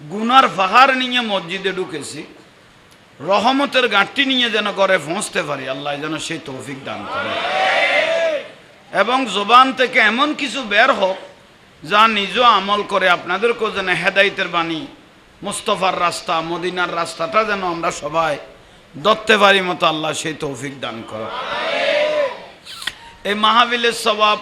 গুনার ফাহার নিয়ে মসজিদে ঢুকেছি। রহমতের গাঁটটি নিয়ে যেন করে পৌঁছতে পারি, আল্লাহ যেন সেই তৌফিক দান করে। এবং জবান থেকে এমন কিছু বের হোক, যা নিজ আমল করে আপনাদেরকেও যেন হেদাইতের বাণী, মুস্তফার রাস্তা, মদিনার রাস্তাটা যেন আমরা সবাই দত্তে পারি মতো আল্লাহ সেই তৌফিক দান করো এই মাহাবিলের স্বভাব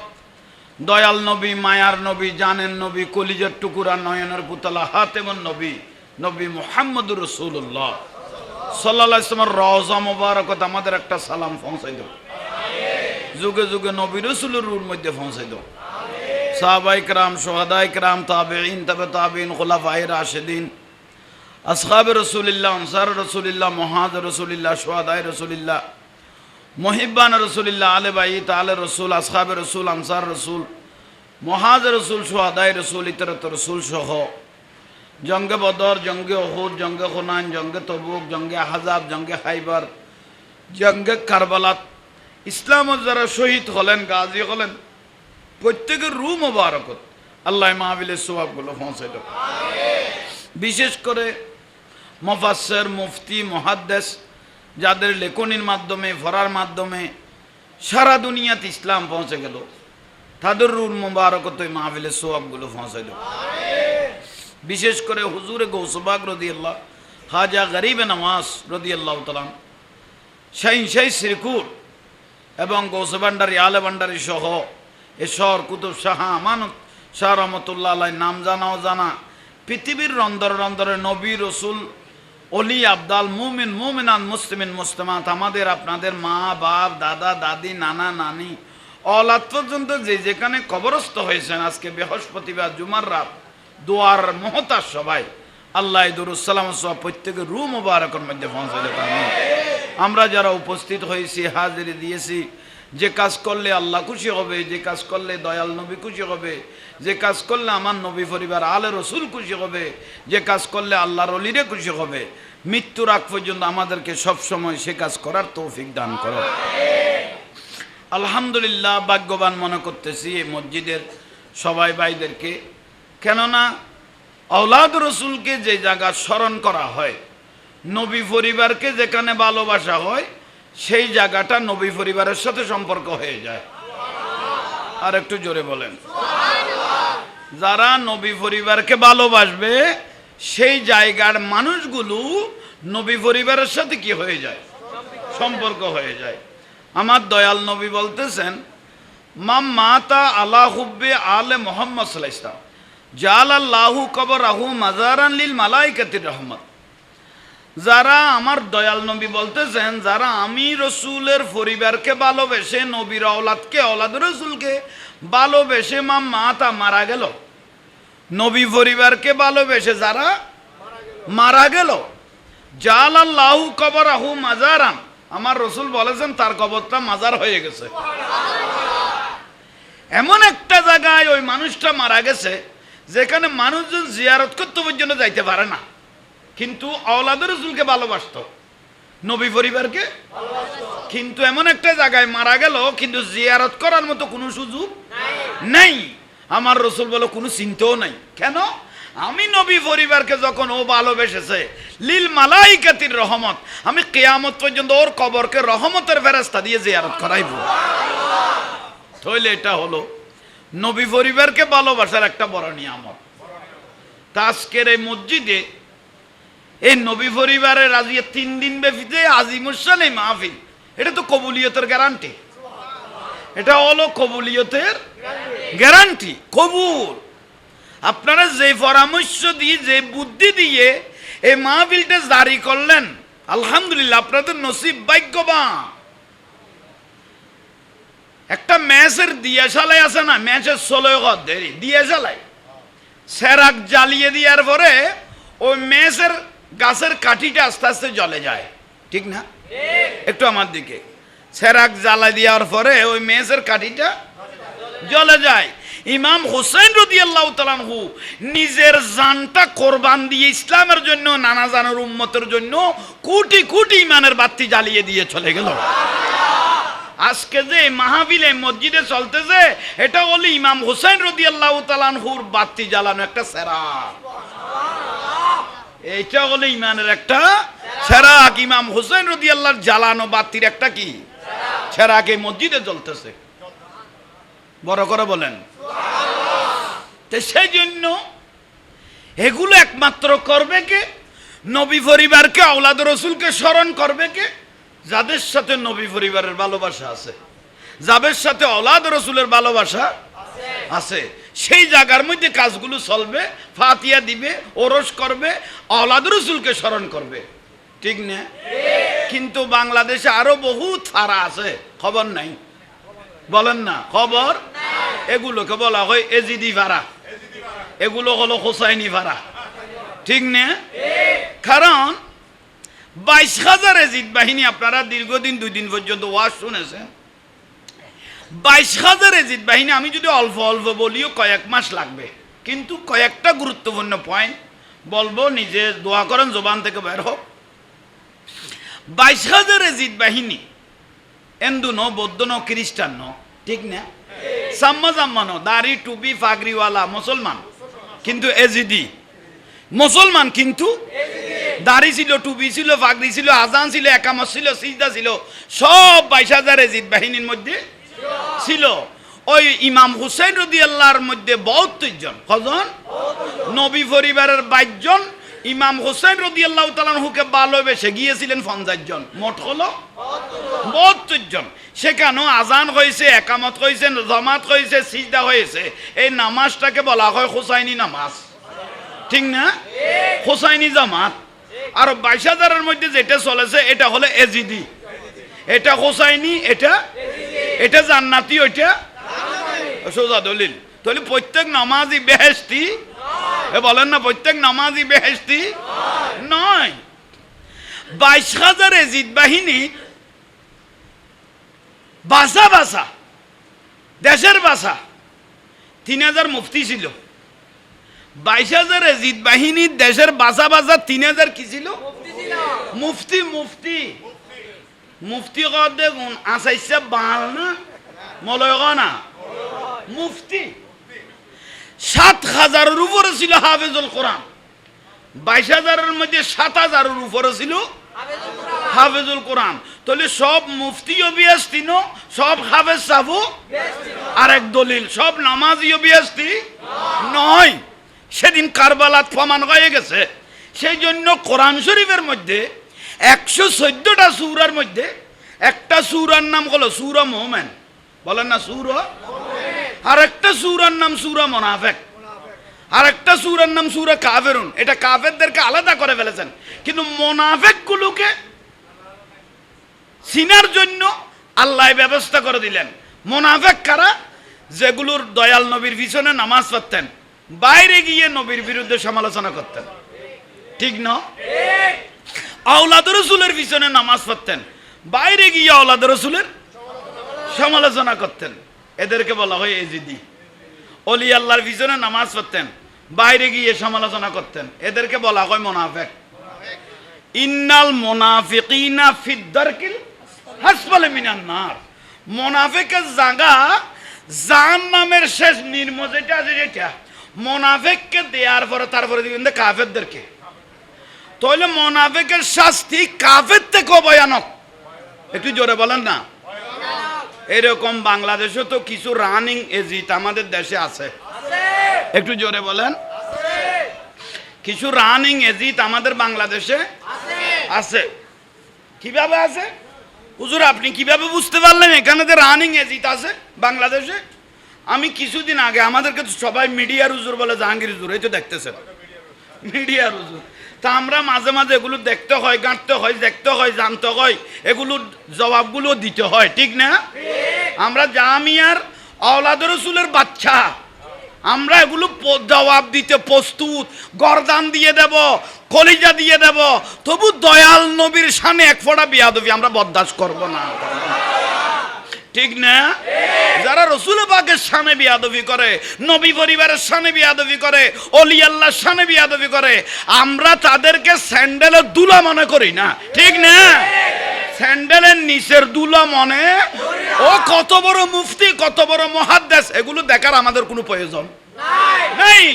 দয়াল নবী মায়ার নবী জানেন নবী কলিজার টুকুরা নয়নের পুতলা হাতেমন নবী নবী মোহাম্মদুর রসুল্লাহ সাল্লা রওজা মোবারকত আমাদের একটা সালাম পৌঁছাই দো যুগে যুগে নবী রসুলের রুর মধ্যে পৌঁছাই দেব সাহাবাইক রাম সোহাদাইক রাম তাবেইন তাবে তাবেইন খোলাফাই রাশেদিন আসহাব রসুলিল্লাহ আনসার রসুলিল্লাহ মহাজ রসুলিল্লাহ সোহাদাই রসুলিল্লাহ মহিবান রসুলিল্লাহ, আলে বাই তালে রসুল, আসহাব রসুল, আনসার রসুল, মহাজ রসুল সোহাদাই রসুল, ইতরত রসুল সহ। জঙ্গে বদর, জঙ্গে অহুদ জঙ্গে খুনান জঙ্গে তবুক, জঙ্গে আহাজাব, জঙ্গে হাইবার জঙ্গে কারবালাত। ইসলামত যারা শহীদ হলেন, গাজী হলেন, প্রত্যেকের রু মোবারকত। আল্লাহ মাহবিলের সোয়াবগুলো পৌঁছে দেব বিশেষ করে মফাসের মুফতি মহাদ্দেশ যাদের লেখনির মাধ্যমে, ভরার মাধ্যমে সারা দুনিয়াতে ইসলাম পৌঁছে গেল, তাদের রুল মোবারকত মাহবিলের সোয়াবগুলো পৌঁছে দেব বিশেষ করে হুজুরে গৌসবাগ রদি আল্লাহ খাজা গরিবে নওয়াজ রদি তালাম শাহিন শাহী শ্রীকুর এবং গৌসবান্ডারি আলে ভান্ডারি সহ এসর কুতুব শাহ, আমানত শাহ রহমতুল্লাহ নাম জানাও জানা, পৃথিবীর রন্দর রন্দরে নবী রসুল অলি আবদাল মুমিন, মুমিনান মুসলিমিন মুসলিমাত, আমাদের আপনাদের মা, বাপ, দাদা, দাদি, নানা, নানি অলাত পর্যন্ত যে যেখানে কবরস্থ হয়েছেন, আজকে বৃহস্পতিবার, জুমার রাত, দোয়ার মহতার সবাই, আল্লাহ দুরুসালাম সব প্রত্যেকের রু মুবারকের মধ্যে পৌঁছালে পারেন আমরা যারা উপস্থিত হয়েছি, হাজিরি দিয়েছি যে কাজ করলে আল্লাহ খুশি হবে, যে কাজ করলে দয়াল নবী খুশি হবে, যে কাজ করলে আমার নবী পরিবার আলে রসুল খুশি হবে, যে কাজ করলে আল্লাহর অলিরে খুশি হবে। মৃত্যুর আগ পর্যন্ত আমাদেরকে সব সময় সে কাজ করার তৌফিক দান করো। আলহামদুলিল্লাহ, ভাগ্যবান মনে করতেছি এই মসজিদের সবাই ভাইদেরকে। কেননা, আওলাদ রসুলকে যে জায়গা স্মরণ করা হয়, নবী পরিবারকে যেখানে ভালোবাসা হয় সেই জায়গাটা নবী পরিবারের সাথে সম্পর্ক হয়ে যায়। আর একটু জোরে বলেন। যারা নবী পরিবারকে ভালোবাসবে, সেই জায়গার মানুষগুলো নবী পরিবারের সাথে কি হয়ে যায়? সম্পর্ক হয়ে যায়। আমার দয়াল নবী বলতেছেন মাম মাতা আলা হুব্বে আলে মোহাম্মদ সাল্লাহ জাল আল্লাহু কবর আহু মাজারান লিল মালাইকাতির রহমত। যারা আমার দয়াল নবী বলতেছেন, যারা আমি রসুলের পরিবারকে ভালোবেসে, নবীর অলাদকে অলাদ রসুলকে ভালোবেসে মা, মাতা মারা গেল। নবী পরিবারকে ভালোবেসে যারা মারা গেল। জাল আল্লাহু কবর আহু মাজারান। আমার রসুল বলেছেন, তার কবরটা মাজার হয়ে গেছে। এমন একটা জায়গায় ওই মানুষটা মারা গেছে, যেখানে মানুষজন জিয়ারত করতে পর্যন্ত যাইতে পারে না। কিন্তু আওলাদের রসুলকে ভালোবাসত। নবী পরিবারকে? কিন্তু এমন একটা জায়গায় মারা গেল কিন্তু জিয়ারত করার মতো কোনো সুযোগ নাই। আমার রসুল বলে কোনো চিন্তাও নাই। কেন? আমি নবী পরিবারকে যখন ও ভালোবেসেছে লিল মালাইকাতির রহমত আমি কেয়ামত পর্যন্ত ওর কবরকে রহমতের ফেরাস্তা দিয়ে জিয়ারত করাইব। তাহলে এটা হলো নবী পরিবারকে ভালোবাসার একটা বড় নিয়ামত। তা আজকের এই মসজিদে এই নবী পরিবারের আজকে তিন দিন ব্যাপীতে আজিমুসান এই মাহফিল। এটা তো কবুলিয়তের গ্যারান্টি এটা হলো কবুলিয়তের গ্যারান্টি কবুল। আপনারা যে পরামর্শ দিয়ে, যে বুদ্ধি দিয়ে এই মাহফিলটা জারি করলেন, আলহামদুলিল্লাহ আপনাদের নসিব ভাগ্যবান। একটা ম্যাচের দিয়াশালাই আছে না, ম্যাচের ষোলো দেরি দিয়াশালাই সেরাক জ্বালিয়ে দেওয়ার পরে ওই ম্যাচের গাছের কাঠিটা আস্তে আস্তে জলে যায়। ঠিক না? একটু আমার দিকে। সেরাক জ্বালা দেওয়ার পরে ওই মেসের কাঠিটা জ্বলে যায়। ইমাম হোসেন রদি আল্লাহ তালানহু নিজের জানটা কোরবান দিয়ে ইসলামের জন্য নানা জানের উম্মতের জন্য কোটি কোটি ইমানের বাতি জ্বালিয়ে দিয়ে চলে গেল। আজকে যে মাহাবিলে মসজিদে চলতেছে এটা হলো ইমাম হোসেন রদি আল্লাহ তালানহুর বাতি জ্বালানো একটা সেরা এইটা হলো ইমানের একটা সেরাক ইমাম হোসেন রদি আল্লাহর জ্বালানো বাতির একটা কি? সেরাক এই মসজিদে জ্বলতেছে। বড় করে বলেন। তো সেই জন্য এগুলো একমাত্র করবে কে? নবী পরিবারকে, আওলাদ রসুলকে স্মরণ করবে কে? যাদের সাথে নবী পরিবারের ভালোবাসা আছে। যাদের সাথে আওলাদ রসুলের ভালোবাসা আছে। সেই জায়গার মধ্যে কাজগুলো চলবে, ফাতিয়া দিবে, ওরস করবে, আওলাদ রসুলকে স্মরণ করবে। ঠিক না? কিন্তু বাংলাদেশে আরও বহুত ফারা আছে, খবর নাই। বলেন না, খবর? এগুলোকে বলা হয় এজিদি ভাড়া। এগুলো হলো হোসাইনি ভাড়া। ঠিক না? কারণ বাইশ হাজার এজিদ বাহিনী আপনারা দীর্ঘদিন, দুই দিন পর্যন্ত ওয়াজ শুনেছেন। বাইশ হাজার এজিদ বাহিনী, আমি যদি অল্প অল্প বলিও কয়েক মাস লাগবে। কিন্তু কয়েকটা গুরুত্বপূর্ণ পয়েন্ট বলব, নিজে দোয়া করেন, জোবান থেকে বের হোক। বাইশ হাজার এজিদ বাহিনী হিন্দু ন বৌদ্ধ ন খ্রিস্টান ন ঠিক না? সাম্মা ন দাড়ি, টুপি ফাগরিওয়ালা মুসলমান, কিন্তু এজিদি। মুসলমান কিন্তু দাড়ি ছিল, টুপি ছিল ফাগরি ছিল, আজান ছিল, একামত ছিল, সিজদা ছিল, সব বাইশ হাজার এজিদ বাহিনীর মধ্যে ছিল। ওই ইমাম হুসেন রদি আল্লাহর মধ্যে বহত্তর জন। কজন? নবী পরিবারের বাইশ জন। ইমাম হোসেন রদি আল্লাহ তালানহুকে ভালোবেসে গিয়েছিলেন পঞ্চাশ জন। মোট হলো বহত্তর জন। সেখানেও আজান হয়েছে, একামত হয়েছে, জমাত হয়েছে, সিজদা হয়েছে। এই নামাজটাকে বলা হয় হোসাইনি নামাজ। ঠিক না? হোসাইনি জামাত। আর বাইশ হাজারের মধ্যে যেটা চলেছে, এটা হলো এজিদি। এটা হোসাইনি, এটা এটা জান্নাতি, ওইটা? সোজা দলিল। তাহলে প্রত্যেক নামাজি বেহেস্তি বলেন না, প্রত্যেক নামাজি বেহেস্তি নয়। বাইশ হাজার এজিদ বাহিনী বাসা বাসা, দেশের বাসা, তিন হাজার মুফতি ছিল। বাইশ হাজার এজিদ বাহিনীর দেশের বাসা বাসা তিন হাজার কি ছিল। মুফতি মুফতি। মুফতি কদে গুণ আসাইছে বাল না? মলয় না? মুফতি। সাত হাজারের উপরে ছিল হাফেজুল কোরআন। বাইশ হাজারের মধ্যে সাত হাজারের উপরে ছিল হাফেজুল কোরআন। তাহলে সব মুফতিও বিয়াস্তিন সব হাফেজ সাবু আরেক দলিল, সব নামাজিও বিয়াস্তি নয়। সেদিন কারবালাত প্রমাণ হয়ে গেছে। সেই জন্য কোরআন শরীফের মধ্যে একশো চোদ্দটা সুরার মধ্যে একটা সুরার নাম হলো সুর মোহমেন বলেন না সুর আর একটা সুরার নাম সুরা মোনাফেক। আর একটা সুরার নাম সুরা কাফেরুন। এটা কাফেরদেরকে আলাদা করে ফেলেছেন। কিন্তু মোনাফেক গুলোকে চিনার জন্য আল্লাহ ব্যবস্থা করে দিলেন। মোনাফেক কারা? যেগুলোর দয়াল নবীর পিছনে নামাজ পড়তেন, বাইরে গিয়ে নবীর বিরুদ্ধে সমালোচনা করতেন। ঠিক ন? আওলাদ রসুলের পিছনে নামাজ পড়তেন। বাইরে গিয়ে আওলাদ রসুলের সমালোচনা করতেন। এদেরকে বলা হয় এজিদি। অলি আল্লাহর পিছনে নামাজ পড়তেন, বাইরে গিয়ে সমালোচনা করতেন। এদেরকে বলা হয় মোনাফেক। ইন্নাল মোনাফিকিনা ফিদ্দারকিল হাসপালে মিনান নার। মোনাফেকের জায়গা জান নামের শেষ নির্ম যেটা আছে যেটা মোনাফেককে দেওয়ার পরে তারপরে দিবেন কাফেরদেরকে তাহলে মোনাফেকের শাস্তি কাফের থেকেও ভয়ানক। একটু জোরে বলেন না। এরকম বাংলাদেশে তো কিছু রানিং এজিট আমাদের দেশে আছে। একটু জোরে বলেন। কিছু রানিং এজিট আমাদের বাংলাদেশে আছে। কীভাবে আছে? হুজুর, আপনি কীভাবে বুঝতে পারলেন এখানে যে রানিং এজিট আছে বাংলাদেশে? আমি কিছুদিন আগে আমাদেরকে সবাই মিডিয়ার হুজুর বলে জাহাঙ্গীর হুজুর, এই তো দেখতেছেন। মিডিয়ার হুজুর। তা আমরা মাঝে মাঝে এগুলো দেখতে হয় গাঁটতে হয় দেখতে হয় জানতে হয়। এগুলোর জবাবগুলো দিতে হয় ঠিক না? আমরা জামিয়ার আওলাদ রসুলের বাচ্চা। আমরা এগুলো জবাব দিতে প্রস্তুত। গরদান দিয়ে দেব কলিজা দিয়ে দেব। তবু দয়াল নবীর সামনে এক ফোঁটা বিয়াদবি আমরা বরদাস্ত করব না। ঠিক না? যারা রসুল পাকের সামনে বিয়াদবি করে, নবী পরিবারের সামনে বিয়াদবি করে, অলি আল্লাহর সামনে বিয়াদবি করে, আমরা তাদেরকে স্যান্ডেলের দুলা মনে করি না। ঠিক না? স্যান্ডেলের নিচের দুলা মনে? ও কত বড় মুফতি, কত বড় মহাদ্দেশ, এগুলো দেখার আমাদের কোনো প্রয়োজন নেই।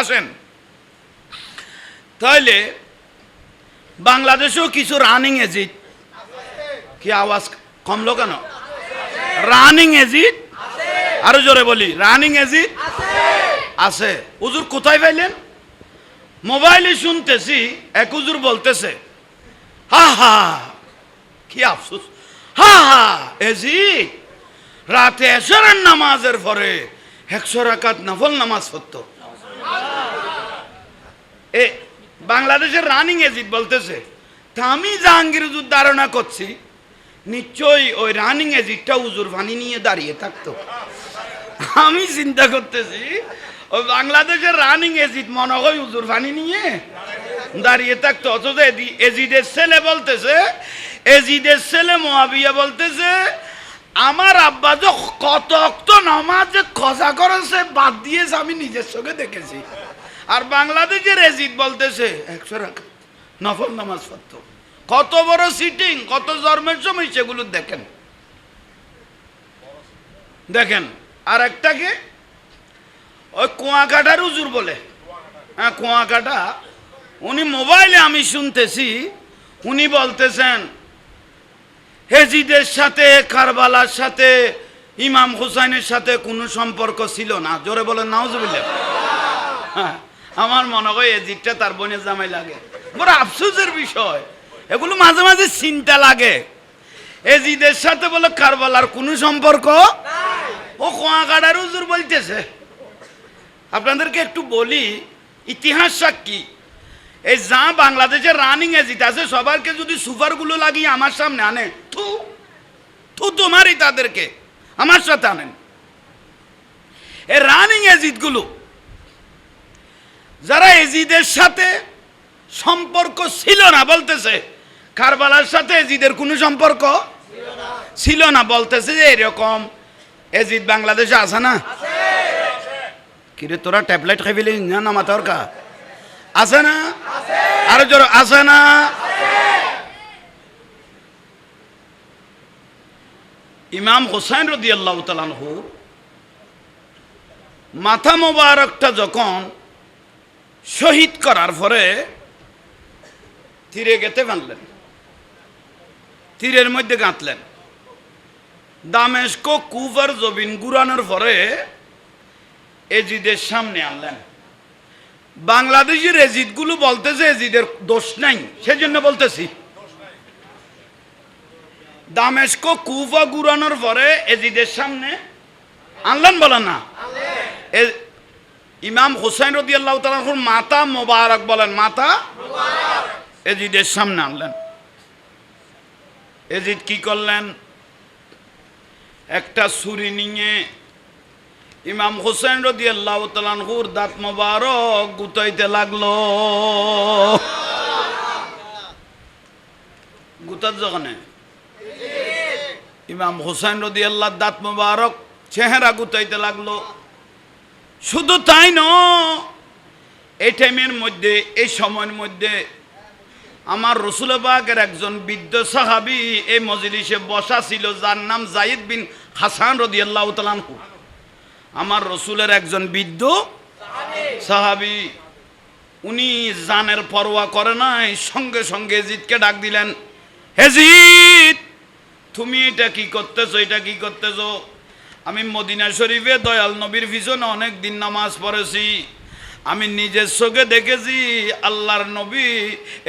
আসেন। তাহলে বাংলাদেশেও কিছু রানিং এজিট কি আওয়াজ কমলো কেন? রানিং এজিট আরও জোরে বলি রানিং এজিট আছে হুজুর কোথায় পাইলেন? মোবাইলে শুনতেছি এক হুজুর বলতেছে হা হা কি আফসোস। হা হা এজিট রাতে এসরের নামাজের পরে একশো রাকাত নফল নামাজ পড়তো। এ বাংলাদেশের রানিং এজিট বলতেছে তা আমি জাহাঙ্গীর ধারণা করছি নিশ্চয়ই ওই রানিং এজিটটা উজুর পানি নিয়ে দাঁড়িয়ে থাকতো। আমি চিন্তা করতেছি, ওই বাংলাদেশের রানিং এজিট মনে হয় উজুর পানি নিয়ে দাঁড়িয়ে থাকতো, অথচ এজিদের ছেলে বলতেছে, এজিদের ছেলে মহাবিয়া বলতেছে, আমার আব্বা যে কত অক্ত নামাজ যে খসা করেছে, বাদ দিয়েছে, আমি নিজের চোখে দেখেছি। আর বাংলাদেশের এজিদ বলতেছে একশো রাখা নফল নামাজ পড়ত। কত বড় সিটিং কত জন্মের সময় সেগুলো দেখেন। দেখেন আর একটাকে ওই কুয়াকাটার উজুর বলে। হ্যাঁ কুয়াকাটা উনি মোবাইলে আমি শুনতেছি উনি বলতেছেন হেজিদের সাথে কারবালার সাথে ইমাম হুসাইনের সাথে কোনো সম্পর্ক ছিল না। জোরে বলেন নাউজুবিল্লাহ। হ্যাঁ, আমার মনে হয় এজিদটা তার বোনের জামাই লাগে। বড় আফসোসের বিষয়। এগুলো মাঝে মাঝে চিন্তা লাগে। এজিদের সাথে বলে কারবালার কোনো সম্পর্ক? ও কোয়াকাটার উজুর বলতেছে। আপনাদেরকে একটু বলি ইতিহাস সাক্ষী। এই যা বাংলাদেশের রানিং এজিট আছে সবারকে যদি সুপারগুলো লাগিয়ে আমার সামনে আনে থু থু তোমারই তাদেরকে আমার সাথে আনেন। এই রানিং এজিটগুলো যারা এজিদের সাথে সম্পর্ক ছিল না বলতেছে কারবালার সাথে এজিদের কোনো সম্পর্ক? ছিল না, বলতেছে যে এরকম এজিদ বাংলাদেশে আছে না। কিরে, তোরা ট্যাবলেট খাই ফেলি না না মাথার কা আছে না? আরও জোর, আছে না? ইমাম হোসেন রদি আল্লাহ তালানহু মাথা মোবারকটা যখন শহীদ করার পরে তীরে গেতে বাঁধলেন। তীরের মধ্যে গাঁথলেন। দামেস্ক কুফার জবিন গুরানোর পরে এজিদের সামনে আনলেন। বাংলাদেশের এজিদগুলো বলতেছে এজিদের দোষ নাই, সেজন্য বলতেছি। দামেস্ক কুফা গুরানোর পরে এজিদের সামনে আনলেন বলেন না? ইমাম হুসাইন রদি আল্লাহ মাতা মোবারক বলেন, মাতা এজিদের সামনে আনলেন। এজিদ কি করলেন? একটা ছুরি নিয়ে ইমাম হোসেন রদি আল্লাহ তালানহুর দাঁত মোবারক গুতাইতে লাগল। গুতার যখনে ইমাম হোসেন রদি আল্লাহ দাঁত মোবারক চেহারা গুতাইতে লাগল। শুধু তাই ন এই টাইমের মধ্যে, এই সময়ের মধ্যে আমার রসুলবাগের একজন বৃদ্ধ সাহাবি এই মজলিসে বসা ছিল, যার নাম জাইদ বিন হাসান রদি আল্লাহ তালানহু আমার রসুলের একজন বৃদ্ধ সাহাবি, উনি জানের পরোয়া করে নাই, সঙ্গে সঙ্গে জিতকে ডাক দিলেন হেজিত তুমি এটা কি করতেছো, এটা কি করতেছো? আমি মদিনা শরীফে দয়াল নবীর পিছনে অনেক দিন নামাজ পড়েছি। আমি নিজের চোখে দেখেছি আল্লাহর নবী,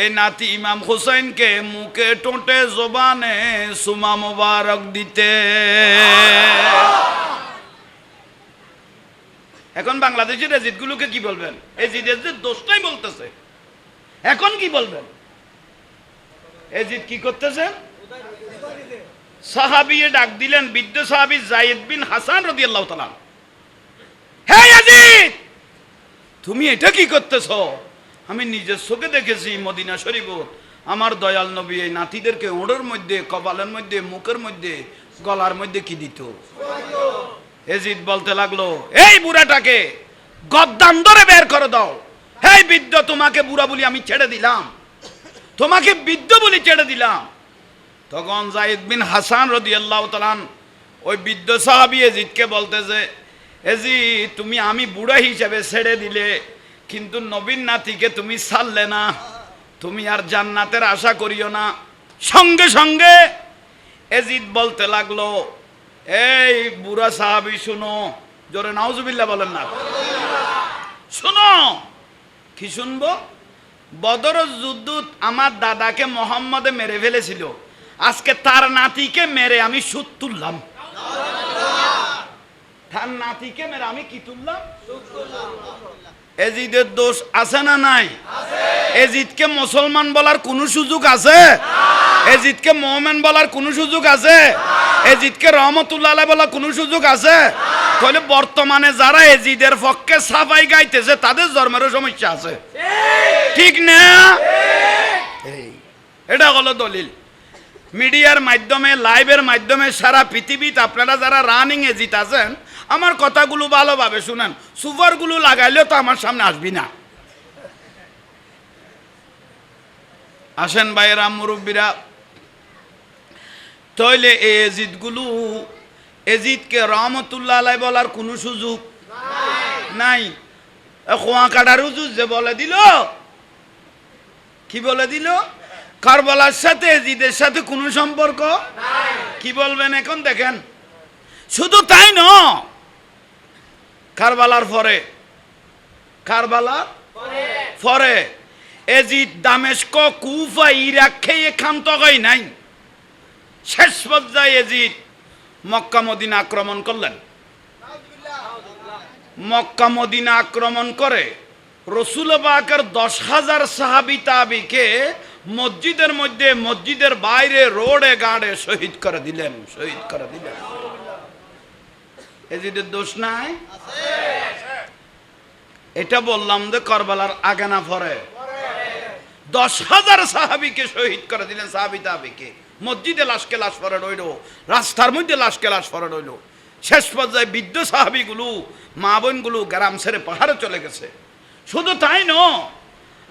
এই নাতি ইমাম হুসাইনকে মুখে টোঁটে, জবানে সুমা মোবারক দিতে। এখন বাংলাদেশের এজিদগুলোকে কি বলবেন? এজিদের যে দোষটাই বলতেছে। এখন কি বলবেন? এজিদ কি করতেছেন সাহাবি ডাক দিলেন, বৃদ্ধ সাহাবি জাইদ বিন হাসান রদি আল্লাহ তালাম হে ইয়াজিদ তুমি এটা কি করতেছ? আমি নিজের চোখে দেখেছি মদিনা শরীফ আমার দয়াল নবী এই নাতিদেরকে ওড়ের মধ্যে, কপালের মধ্যে, মুখের মধ্যে, গলার মধ্যে কি দিত? এজিদ বলতে লাগল, এই বুড়াটাকে গদ্দান ধরে বের করে দাও। হেই বৃদ্ধ, তোমাকে বুড়া বলি আমি ছেড়ে দিলাম। তোমাকে বৃদ্ধ বলি ছেড়ে দিলাম। তখন জাইদ বিন হাসান রদি আল্লাহ ওই বৃদ্ধ সাহাবি এজিদকে বলতেছে এজি, তুমি আমি বুড়া হিসেবে ছেড়ে দিলে, কিন্তু নবীন নাতিকে তুমি ছাড়লে না। তুমি আর জান্নাতের আশা করিও না। সঙ্গে সঙ্গে এজিদ বলতে লাগল, এই বুড়া সাহাবি, শুনো। জোরে নাউজুবিল্লাহ বলেন না। শুনো, কি শুনব? বদর যুদ্ধ আমার দাদাকে মোহাম্মদে মেরে ফেলেছিল। আজকে তার নাতিকে মেরে আমি সুদ তুললাম। তার নাতিকে আমি কি তুললাম? এজিদের দোষ আছে না নাই? এজিদকে মুসলমান বলার কোনো সুযোগ আছে? এজিদকে মোহামেন বলার কোনো সুযোগ আছে? এজিদকে রহমতুল্লাহ বলার কোনো সুযোগ আছে? তাহলে বর্তমানে যারা এজিদের পক্ষে সাফাই গাইতেছে তাদের ধর্মেরও সমস্যা আছে। ঠিক। না? এটা হলো দলিল। মিডিয়ার মাধ্যমে লাইভের মাধ্যমে সারা পৃথিবীতে আপনারা যারা রানিং এজিত আছেন আমার কথাগুলো ভালোভাবে শুনেন। সুপারগুলো লাগাইলেও তো আমার সামনে আসবি না। আসেন ভাইয়েরা মুরব্বীরা। তইলে এই এজিদগুলো এজিদকে রহমতুল্লাহ আলাই বলার কোনো সুযোগ নাই। খোয়া কাটার হুজুর যে বলে দিল কি বলে দিল? কারবালার সাথে এজিদের সাথে কোনো সম্পর্ক? কি বলবেন এখন দেখেন। শুধু তাই ন কারবালার পরে কারবালার? পরে এজিদ দামেস্ক কুফা ইরাক খেয়ে খান্ত হয় নাই। শেষ পর্যায়ে এজিদ মক্কা মদিনা আক্রমণ করলেন। মক্কা মদিনা আক্রমণ করে রসুল বাকের দশ হাজার সাহাবি তাবিকে মসজিদের মধ্যে মসজিদের বাইরে রোডে গাড়ে শহীদ করে দিলেন শহীদ করে দিলেন। এজিদের দোষ নাই? এটা বললাম যে করবালার আগে না পরে। দশ হাজার সাহাবিকে শহীদ করে দিলেন, সাহাবি তাহাবিকে। মসজিদে লাশকে লাশ পরে রইল, রাস্তার মধ্যে লাশকে লাশ পরে রইল। শেষ পর্যায়ে বৃদ্ধ সাহাবিগুলো, মা বোনগুলো গ্রাম ছেড়ে পাহাড়ে চলে গেছে। শুধু তাই ন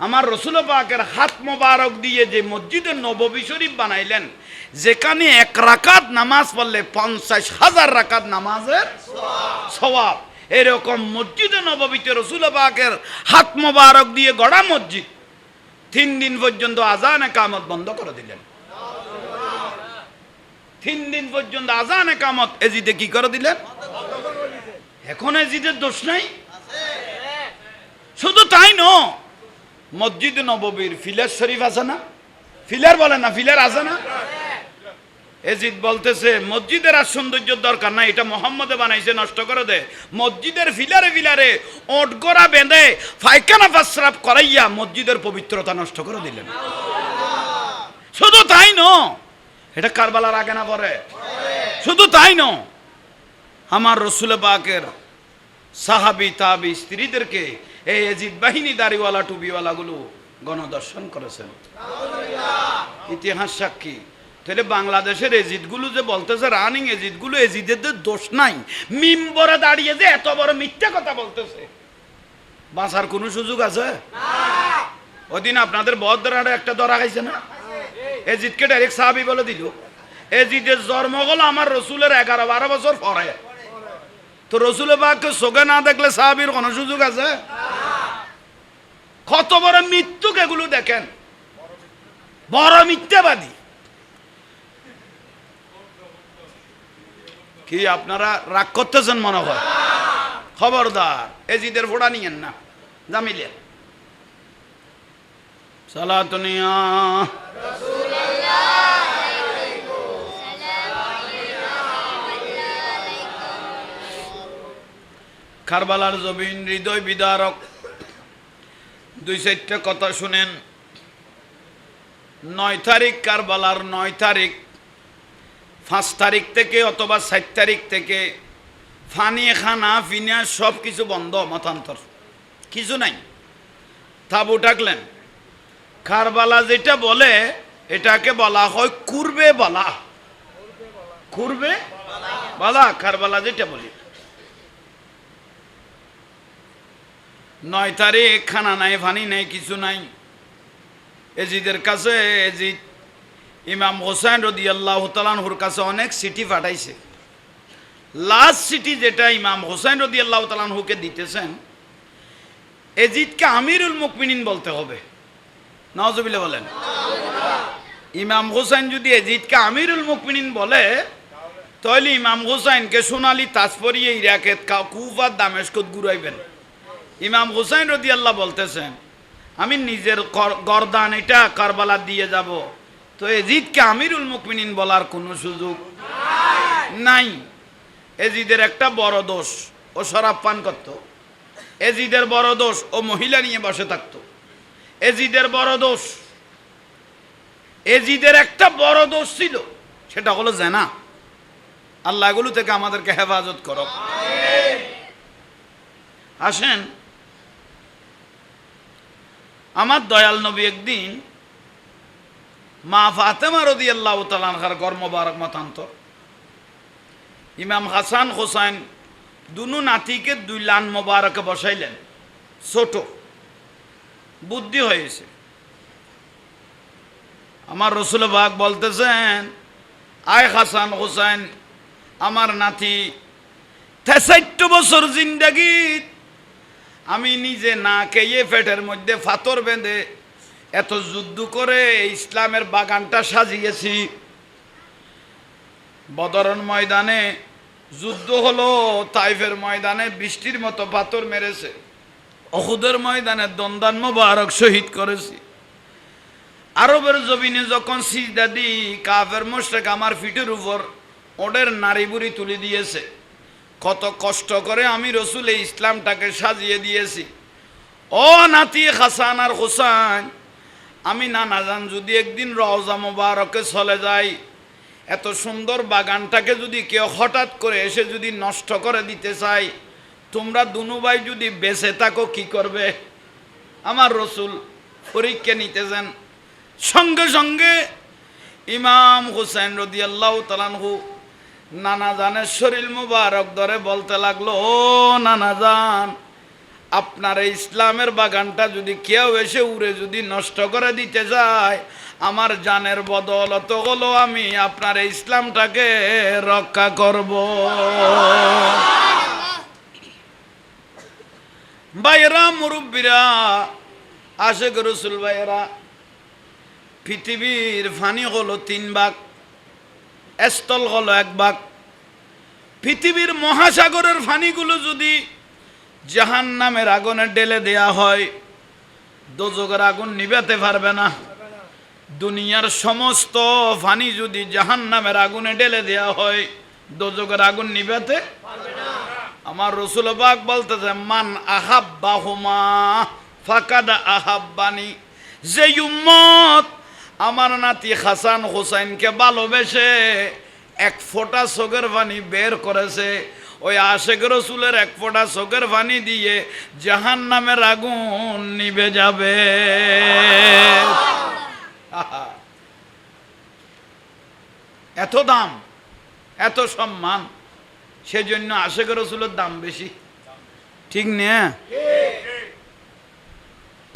আমার রসুল পাকের হাত মোবারক দিয়ে যে মসজিদে নববী শরীফ বানাইলেন, যেখানে এক রাকাত নামাজ পড়লে পঞ্চাশ হাজার রাকাত নামাজের সওয়াব। এরকম মসজিদে নববীতে রসুল পাকের হাত মোবারক দিয়ে গড়া মসজিদ, তিন দিন পর্যন্ত আজান একামত বন্ধ করে দিলেন। তিন দিন পর্যন্ত আজান একামত এজিদে কি করে দিলেন? এখন এজিদের দোষ নাই? শুধু তাই ন মসজিদ নববীর ফিলার শরীফ আছে না? ফিলার বলে না, ফিলার আছে না? এজিদ বলতেছে, মসজিদের আর সৌন্দর্যের দরকার নাই, এটা মোহাম্মদে বানাইছে, নষ্ট করে দে। মসজিদের ফিলারে ফিলারে ওট গোড়া বেঁধে ফাইখানা ফাসরাপ করাইয়া মসজিদের পবিত্রতা নষ্ট করে দিলেন। শুধু তাই ন, এটা কারবালার আগে না পরে? শুধু তাই ন, আমার রসুল বাকের সাহাবি, তাবি, স্ত্রীদেরকে এই এজিদ বাহিনী দাড়িওয়ালা টুপিওয়ালাগুলো গণদর্শন করেছেন। ইতিহাস সাক্ষী। তাহলে বাংলাদেশের এজিদগুলো যে বলতেছে রানিং এজিদগুলো এজিদের দোষ নাই। মিম্বরে দাঁড়িয়ে যে এত বড় মিথ্যা কথা বলতেছে। বাঁচার কোনো সুযোগ আছে? ওদিন আপনাদের বদরারে একটা ধরা খাইছে না? এজিদকে ডাইরেক্ট সাহাবি বলে দিল। এজিদের জন্ম হলো আমার রসুলের এগারো বারো বছর পরে। তো রসুলের বাঘকে চোখে না দেখলে সাহাবির কোনো সুযোগ আছে? কত বড় মৃত্যুক এগুলো দেখেন। বড় মিথ্যাবাদী। কি আপনারা রাগ করতেছেন মনে হয়? খবরদার এজিদের ফোড়া নিয়েন না জামিলে সালাতনিয়া কারবালার জবিন হৃদয় বিদারক। দুই চারটা কথা শুনেন। নয় তারিখ কারবালার নয় তারিখ, পাঁচ তারিখ থেকে অথবা সাত তারিখ থেকে ফানি, খানা, ফিনা সব কিছু বন্ধ মতান্তর। কিছু নাই। তাবু ডাকলেন কারবালা যেটা বলে, এটাকে বলা হয় কুরবে বলা। কুরবে বলা, কারবালা যেটা বলি। নয় তারিখ, খানা নাই ফানি নাই, কিছু নাই। এজিদের কাছে এজিদ ইমাম হোসেন রদি আল্লাহ তালানহুর কাছে অনেক সিটি পাঠাইছে। লাস্ট সিটি যেটা ইমাম হোসেন রদি আল্লাহ তালানহুকে দিতেছেন, এজিদকে আমিরুল মুকমিনিন বলতে হবে। নওয়াজবিল্লা বলেন। ইমাম হোসেন যদি এজিদকে আমিরুল মুকমিনিন বলে, তাহলে ইমাম হোসেনকে সোনালি তাজপরিয়ে ইরাকে কুফার দামেশকত ঘুরাইবেন। ইমাম হোসেন রদি আল্লাহ বলতেছেন, আমি নিজের গরদান এটা কারবালা দিয়ে যাব। তো এজিদকে আমিরুল মুকমিনিন বলার কোনো সুযোগ নাই। এজিদের একটা বড় দোষ, ও শরাব পান করত। এজিদের বড় দোষ, ও মহিলা নিয়ে বসে থাকতো। এজিদের বড় দোষ, এজিদের একটা বড় দোষ ছিল, সেটা হলো জেনা। আল্লাহ এগুলো থেকে আমাদেরকে হেফাজত করো। আসেন আমার দয়াল নবী একদিন মা ফাতেমা রদি আল্লাহ তালানহার ঘর মোবারক মতান্তর। ইমাম হাসান হোসাইন দুনু নাতিকে দুই লান মোবারকে বসাইলেন। ছোট। বুদ্ধি হয়েছে। আমার রসুল বাগ বলতেছেন, আয় হাসান হোসেন আমার নাতি তেষট্ট বছর জিন্দাগি আমি নিজে না খেয়ে পেটের মধ্যে ফাতর বেঁধে এত যুদ্ধ করে ইসলামের বাগানটা সাজিয়েছি। বদরন ময়দানে যুদ্ধ হলো, তাইফের ময়দানে বৃষ্টির মতো পাথর মেরেছে। অহুদের ময়দানে দন্দান মোবারক শহীদ করেছি। আরবের জমিনে যখন সিজদা দি কাফের মোশেক আমার ফিটের উপর ওদের নারী বুড়ি তুলে দিয়েছে। কত কষ্ট করে আমি রসুল এই ইসলামটাকে সাজিয়ে দিয়েছি। ও নাতি হাসান আর হোসান আমি না না জান যদি একদিন রওজা মোবারকে চলে যাই, এত সুন্দর বাগানটাকে যদি কেউ হঠাৎ করে এসে যদি নষ্ট করে দিতে চাই, তোমরা দুনু ভাই যদি বেঁচে থাকো কি করবে? আমার রসুল পরীক্ষা নিতে যান সঙ্গে সঙ্গে ইমাম হুসেন রদি আল্লাহ তালানহু নানা জানের শরীর মুবারক ধরে বলতে লাগল, ও নানা জান, আপনার ইসলামের বাগানটা যদি কেউ এসে উড়ে যদি নষ্ট করে দিতে যায়, আমার জানের বদলত হলো আমি আপনার ইসলামটাকে রক্ষা করব। ভাইয়েরা, মুরব্বীরা আশেক রসুল ভাইয়েরা, পৃথিবীর ফানি হলো তিন ভাগ। স্থল হলো এক ভাগ। পৃথিবীর মহাসাগরের ফানিগুলো যদি জাহান নামের আগুনে ডেলে দেয়া হয় দোজগের আগুন নিভাতে পারবে না। দুনিয়ার সমস্ত ফানি যদি জাহান নামের আগুনে ডেলে দেয়া হয় দোজগের আগুন নিভাতে আমার রসুল বাগ বলতেছে, মান আহাব্বাহুমা ফাকাদা আহাব্বানি, যে উম্মত আমার নাতি হাসান হোসাইনকে ভালোবেসে এক ফোঁটা চোখের পানি বের করেছে। ওই আশেক রসুলের এক ফোঁটা চোখের পানি দিয়ে জাহান নামের আগুন নিবে যাবে। এত দাম, এত সম্মান, সেজন্য আশেক রসুলের দাম বেশি। ঠিক না?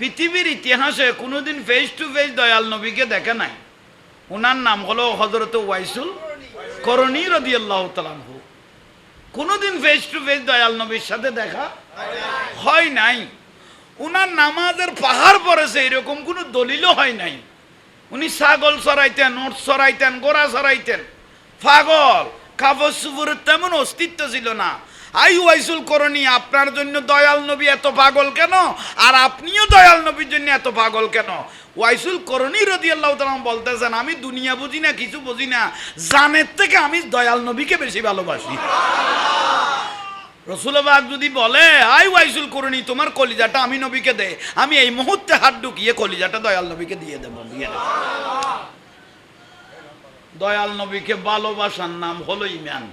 পৃথিবীর ইতিহাসে কোনোদিন ফেস টু ফেস দয়াল নবীকে দেখে নাই। ওনার নাম হলো হজরত ওয়াইসুল করণী রদি আল্লাহ তালানহু কোনোদিন ফেস টু ফেস দয়াল নবীর সাথে দেখা হয় নাই। উনার নামাজের পাহাড় পড়েছে এরকম কোনো দলিলও হয় নাই। উনি ছাগল চড়াইতেন ওট চড়াইতেন গোড়া চড়াইতেন। পাগল কাপড় সুপুরের তেমন অস্তিত্ব ছিল না। আই ওয়াইসুল করণী, আপনার জন্য দয়াল নবী এত পাগল কেন? আর আপনিও দয়াল নবীর জন্য এত পাগল কেন? ওয়াইসুল করণী রদি আল্লাহ তালাম বলতেছেন, আমি দুনিয়া বুঝি না, কিছু বুঝি না। জানের থেকে আমি দয়াল নবীকে বেশি ভালোবাসি। রসুলবাগ যদি বলে, আই ওয়াইসুল করণী, তোমার কলিজাটা আমি নবীকে দে। আমি এই মুহূর্তে হাত ঢুকিয়ে কলিজাটা দয়াল নবীকে দিয়ে দেবো দিয়ে দেবো। দয়াল নবীকে ভালোবাসার নাম হলো ইমান